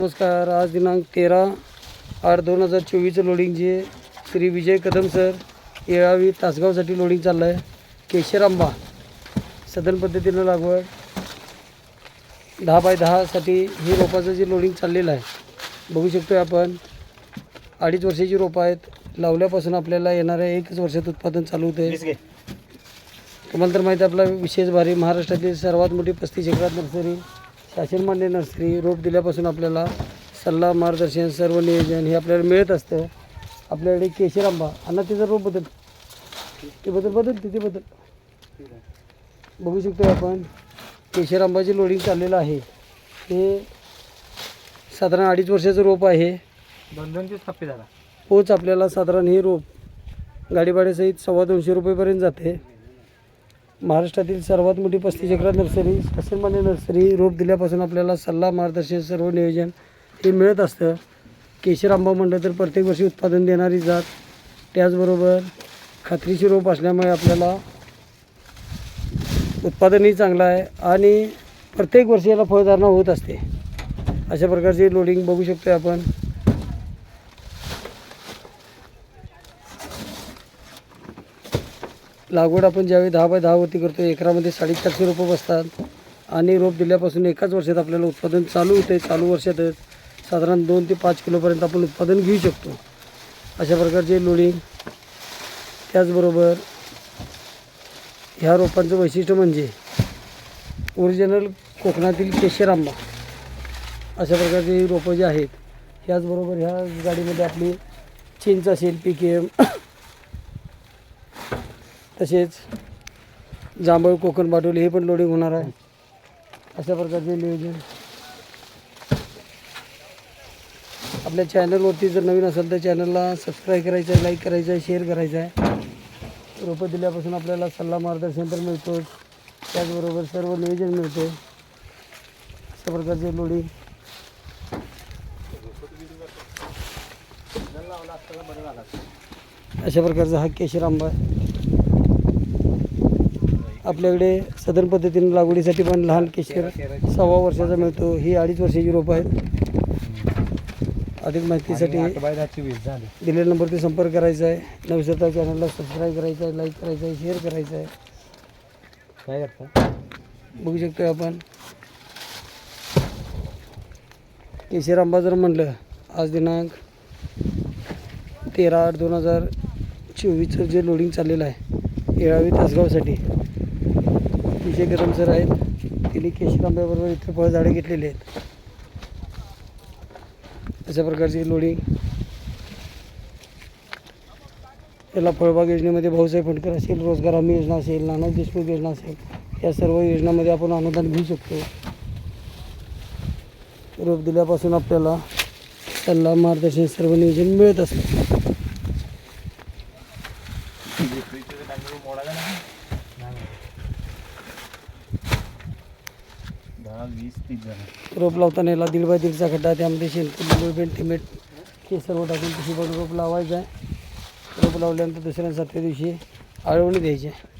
नमस्कार आज दिनांक तेरा आठ दोन हजार चोवीसचं लोडिंग जे श्री विजय कदम सर येळावी तासगावसाठी लोडिंग चाललं आहे केशर आंबा सदन पद्धतीनं लागवड. दहा बाय दहासाठी ही रोपाचं जे लोडिंग चाललेलं आहे बघू शकतो आपण. अडीच वर्षाची रोपं आहेत. लावल्यापासून आपल्याला येणाऱ्या एकच वर्षात उत्पादन चालू होते तुम्हाला तर माहिती आहे आपला विशेष भारी महाराष्ट्रातील सर्वात मोठी पस्तीस एकरात नर्सरी. शासनमान्य नर्सरी रोप दिल्यापासून आपल्याला सल्ला मार्गदर्शन सर्व नियोजन हे आपल्याला मिळत असतं. आपल्याकडे केशर आंबा. आणि त्याचा रोप बदल. ते बदल बदल तिथे बदल. बघू शकतो आपण केशर आंबाची लोडिंग चाललेलं आहे. हे साधारण अडीच वर्षाचं रोप आहे. दोन दोन दिवस टप्पे झाला. पोच आपल्याला साधारण हे रोप गाडीभाड्यासहित सव्वा दोनशे रुपयेपर्यंत जाते. महाराष्ट्रातील सर्वात मोठी पस्तीस एकरात नर्सरी शासनमान्य नर्सरी रोप दिल्यापासून आपल्याला सल्ला मार्गदर्शन सर्व नियोजन हे मिळत असतं. केशर आंबा म्हणलं तर प्रत्येक वर्षी उत्पादन देणारी जात. त्याचबरोबर खात्रीची रोप असल्यामुळे आपल्याला उत्पादनही चांगलं आहे आणि प्रत्येक वर्षी याला फळधारणा होत असते. अशा प्रकारची लोडिंग बघू शकतो आपण. लागवड आपण ज्यावेळी दहा बाय दहावरती करतो एकरामध्ये साडेचारशे रोपं बसतात. आणि रोप दिल्यापासून एकाच वर्षात आपल्याला उत्पादन चालू होते चालू वर्षातच. साधारण दोन ते पाच किलोपर्यंत आपण उत्पादन घेऊ शकतो. अशा प्रकारचे लोडिंग त्याचबरोबर ह्या रोपांचं वैशिष्ट्य म्हणजे ओरिजिनल कोकणातील केशर आंबा अशा प्रकारची रोपं जी आहेत ह्याचबरोबर ह्या गाडीमध्ये आपली चिंच असेल पी के एम तसेच जांभळ कोकण बाटोली हे पण लोडिंग होणार आहे. अशा प्रकारचे नियोजन. आपल्या चॅनलवरती जर नवीन असेल तर चॅनलला सबस्क्राईब करायचं आहे लाईक करायचं आहे शेअर करायचं आहे. रोपं दिल्यापासून आपल्याला सल्ला मार्गदर्शन तर मिळतोच. त्याचबरोबर सर्व नियोजन मिळते. अशा प्रकारचे लोडिंग अशा प्रकारचा हा केशर आंबा आहे. आपल्याकडे सदन पद्धतीने लागवडीसाठी पण लहान केशर सव्वा वर्षाचा मिळतो. ही अडीच वर्षाची रोपं आहेत. अधिक माहितीसाठी दिलेल्या नंबरती संपर्क करायचा आहे. नवसरता चॅनलला सबस्क्राईब करायचं आहे लाईक करायचं आहे शेअर करायचं आहे. काय करता? बघू शकतोय आपण. केशर आंबा जर म्हणलं आज दिनांक तेरा आठ दोन हजार चोवीसचं जे लोडिंग चाललेलं आहे येळावी तासगावसाठी. विजय गरमसर सर आहेत. तिने केशर आंब्याबरोबर इतर फळझाडे घेतलेली आहेत. अशा प्रकारची लोडी. याला फळबाग योजनेमध्ये भाऊसाहेब फंडकर असेल रोजगार हमी योजना असेल नाना देशमुख योजना असेल या सर्व योजनामध्ये आपण अनुदान घेऊ शकतो. रोप दिल्यापासून आपल्याला सल्ला मार्गदर्शन सर्व नियोजन मिळत असतं. दहा वीस तीस रोप लावताना याला दीड बाय दीडचा खड्डा त्यामध्ये शेणखत लिंबू हे सर्व टाकून तशी पण रोप लावायचं. आहे रोप लावल्यानंतर दुसऱ्या सातव्या दिवशी आळवणी द्यायची आहे